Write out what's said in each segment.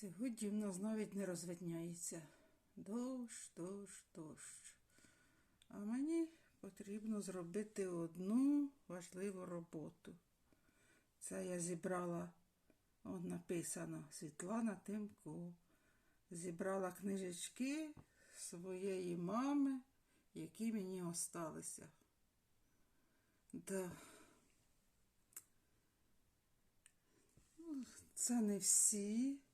Сьогодні в нас навіть не розвидняється. Дощ, дощ, дощ. А мені потрібно зробити одну важливу роботу. Це я зібрала, от написано Світлана Тимко. Зібрала книжечки своєї мами, які мені осталися. Да. Ну, Це не всі.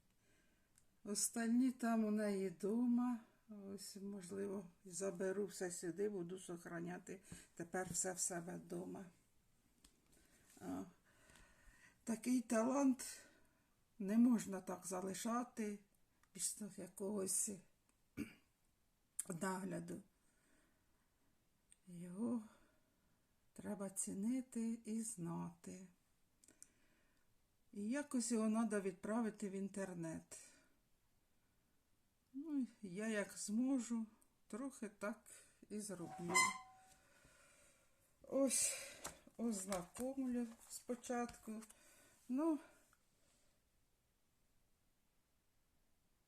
Остальні там у неї вдома. Ось, можливо, заберу все сюди, буду сохраняти тепер все в себе вдома. А, Такий талант не можна так залишати без якогось нагляду. Його треба цінити і знати. І якось його треба відправити в інтернет. Ну, я як зможу, трохи так і зроблю. Ось ознакомлю спочатку. Ну,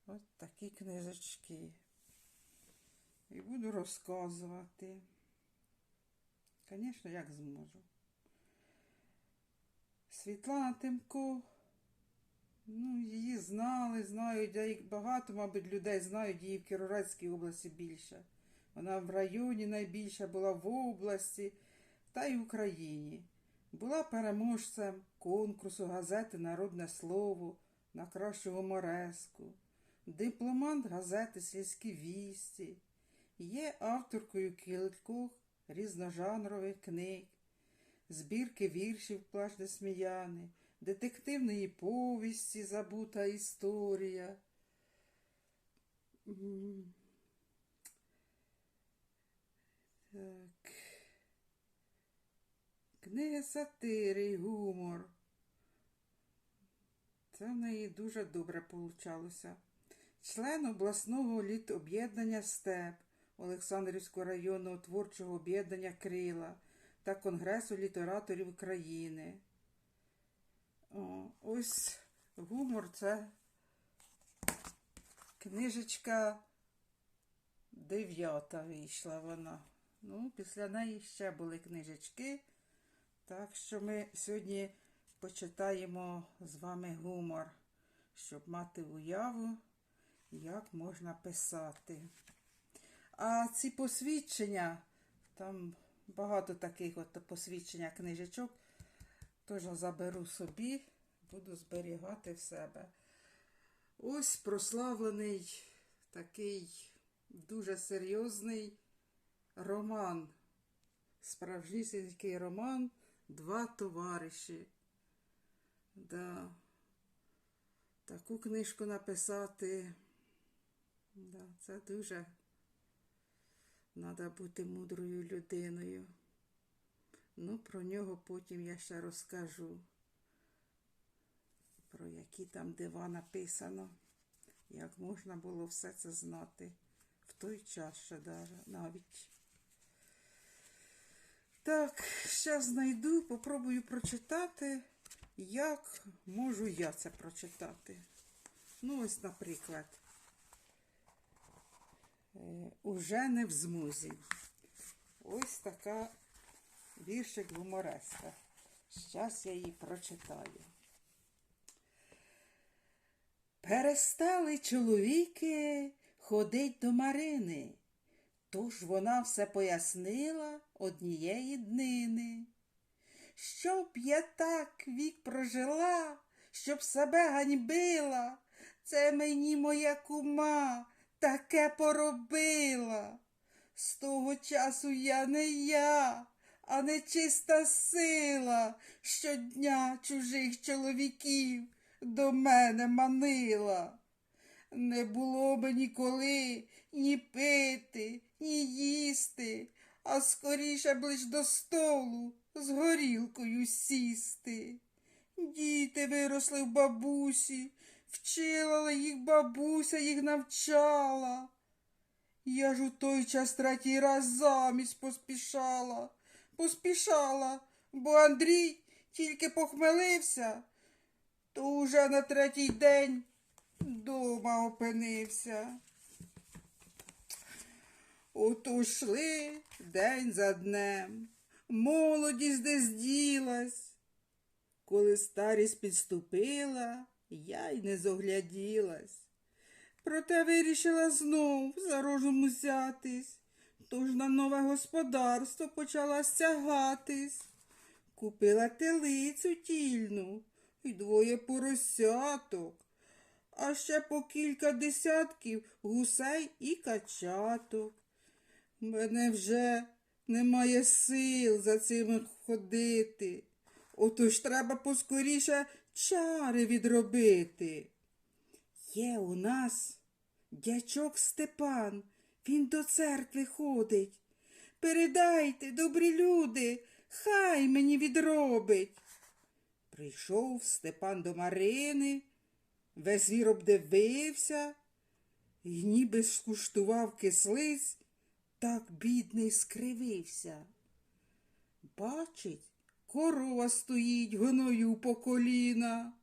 от такі книжечки. І буду розказувати. Звісно, як зможу. Світлана Тимко. Ну, її знали, знають, а їх багато, мабуть, людей знають її в Кіровоградській області більше. Вона в районі найбільша була в області та й в Україні. Була переможцем конкурсу газети Народне слово на кращу гумореску, дипломант газети Сільські вісті, є авторкою кількох різножанрових книг, збірки віршів Плач Несміяни, детективної повісті Забута історія. Так. Книга сатири гумор. Це в неї дуже добре получалося. Член обласного літоб'єднання СТЕП Олександрівського районного творчого об'єднання Крила та Конгресу літераторів України. Ось гумор це книжечка дев'ята вийшла вона. Ну, після неї ще були книжечки. Так що ми сьогодні почитаємо з вами гумор, щоб мати уяву, як можна писати. А ці посвідчення, там багато таких от посвідчення книжечок, теж заберу собі, буду зберігати в себе. Ось прославлений такий дуже серйозний роман. Справжнісінький роман Два товариші. Да. Таку книжку написати. Да, це дуже треба бути мудрою людиною. Ну, про нього потім я ще розкажу. Про які там дива написано. Як можна було все це знати в той час ще навіть. Так, зараз знайду, попробую прочитати, як можу я це прочитати. Ну, ось, наприклад, е, уже не в змозі. Ось така віршик гумореска. Зараз я її прочитаю. Перестали чоловіки ходить до Марини. Тож вона все пояснила однієї днини. Щоб я так вік прожила, щоб себе ганьбила, це мені моя кума таке поробила. З того часу я не я, а не чиста сила, щодня чужих чоловіків до мене манила. Не було би ніколи ні пити, ні їсти, а скоріше б лиш до столу з горілкою сісти. Діти виросли в бабусі, вчила їх бабуся, їх навчала. Я ж у той час третій раз замість поспішала, поспішала, бо Андрій тільки похмелився, то уже на третій день дома опинився. Ото йшли день за днем, молодість десь ділась. Коли старість підступила, я й не зогляділась. Проте вирішила знов за рожу взятись, тож на нове господарство почала стягатись. Купила телицю тільну і двоє поросяток, а ще по кілька десятків гусей і качаток. Мене вже немає сил за цим ходити. Отож треба поскоріше чари відробити. Є у нас дячок Степан, він до церкви ходить. Передайте, добрі люди, хай мені відробить. Прийшов Степан до Марини, весь вір обдивився, і ніби скуштував кислиць, так бідний скривився. Бачить, корова стоїть гною по коліна,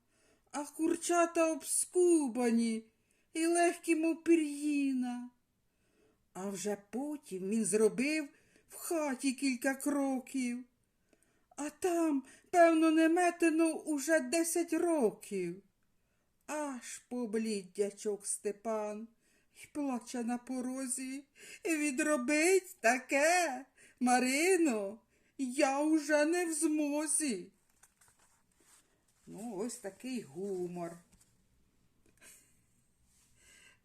а курчата обскубані і легкі, мов пір'їна. А вже потім він зробив в хаті кілька кроків, а там, певно, не метено уже десять років. Аж поблід дячок Степан і плаче на порозі. Відробить таке, Марино, я уже не в змозі. Ну, ось такий гумор.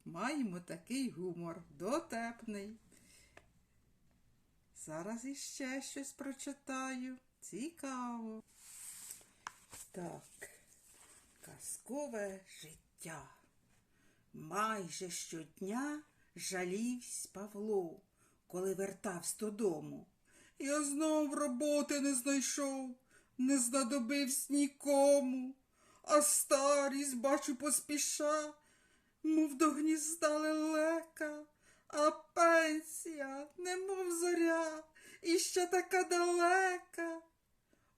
Маємо такий гумор дотепний. Зараз іще щось прочитаю. Цікаво. Так, казкове життя. Майже щодня жалівсь Павло, коли вертався додому. Я знов роботи не знайшов, не знадобився нікому, а старість, бачу, поспіша, мов до гнізда лелека, а пенсія, немов зоря, і ще така далека.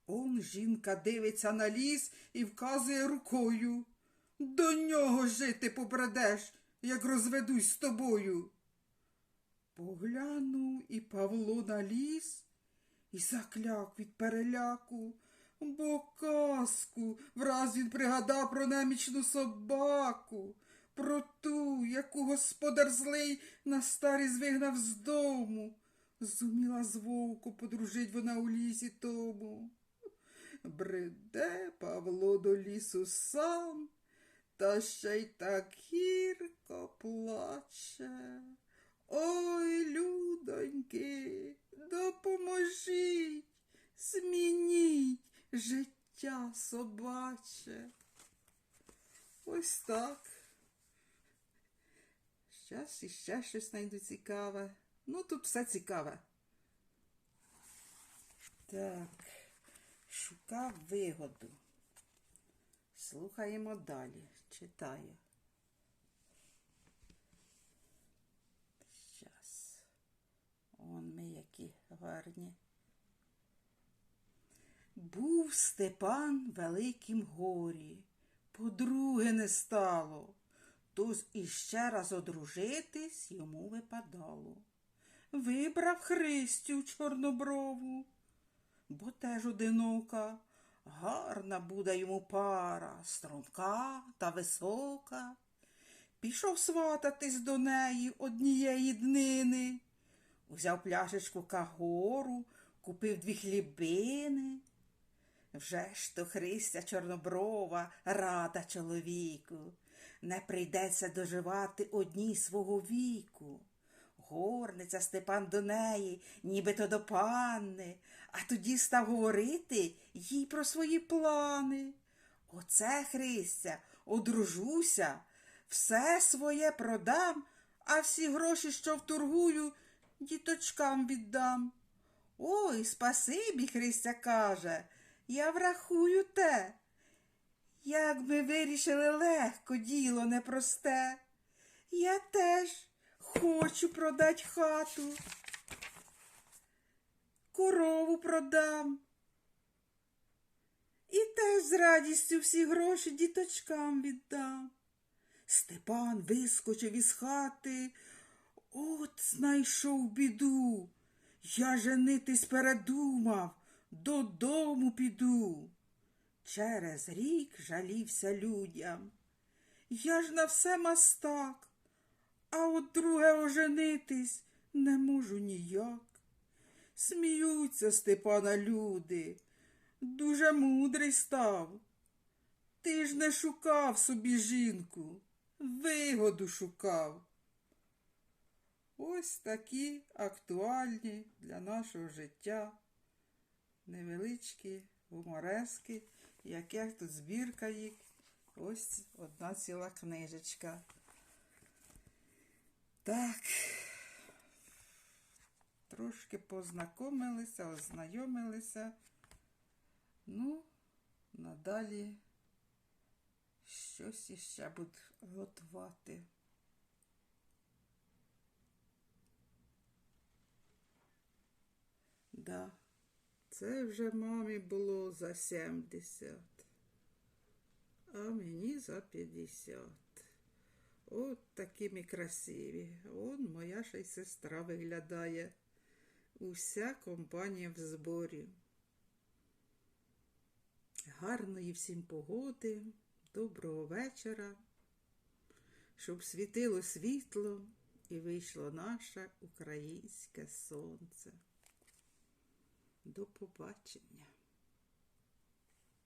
Он жінка дивиться на ліс і вказує рукою. До нього жити побрадеш, як розведусь з тобою. Поглянув і Павло на ліс і закляк від переляку, бо казку враз він пригадав про немічну собаку, про ту, яку господар злий на старість вигнав з дому. Зуміла з вовку подружить вона у лісі тому. Бреде Павло до лісу сам, та ще й так гірко плаче. Ой, людоньки, допоможіть, змініть життя собаче. Ось так. Щас іще щось знайду цікаве. Ну, тут все цікаве. Так, шукав вигоду. Слухаємо далі. Читаю. Щас. Он ми які гарні. Був Степан в великім горі, подруги не стало, тож іще раз одружитись йому випадало. Вибрав Христю чорноброву, бо теж одинока, гарна буде йому пара, струнка та висока. Пішов свататись до неї однієї днини, узяв пляшечку кагору, купив дві хлібини. Вже ж то Христя Чорноброва рада чоловіку, не прийдеться доживати одній свого віку. Горниця Степан до неї, нібито до панни, а тоді став говорити їй про свої плани. Оце, Христя, одружуся, все своє продам, а всі гроші, що вторгую, діточкам віддам. Ой, спасибі, Христя каже, я врахую те. Як ми вирішили легко діло непросте. Я теж хочу продать хату. Корову продам. І теж з радістю всі гроші діточкам віддам. Степан вискочив із хати. От знайшов біду. Я женитись передумав, додому піду. Через рік жалівся людям. Я ж на все мастак, а от друге оженитись не можу ніяк. Сміються Степана люди, дуже мудрий став. Ти ж не шукав собі жінку, вигоду шукав. Ось такі актуальні для нашого життя невеличкі гуморески, яке тут збірка їх. Ось одна ціла книжечка. Так. Трошки познайомилися, ознайомилися. Ну, надалі щось іще буду готувати. Да, це вже мамі було за 70, а мені за 50. От такі ми красиві. Он моя ще й сестра виглядає. Уся компанія в зборі. Гарної всім погоди, доброго вечора, щоб світило світло і вийшло наше українське сонце. До побачення.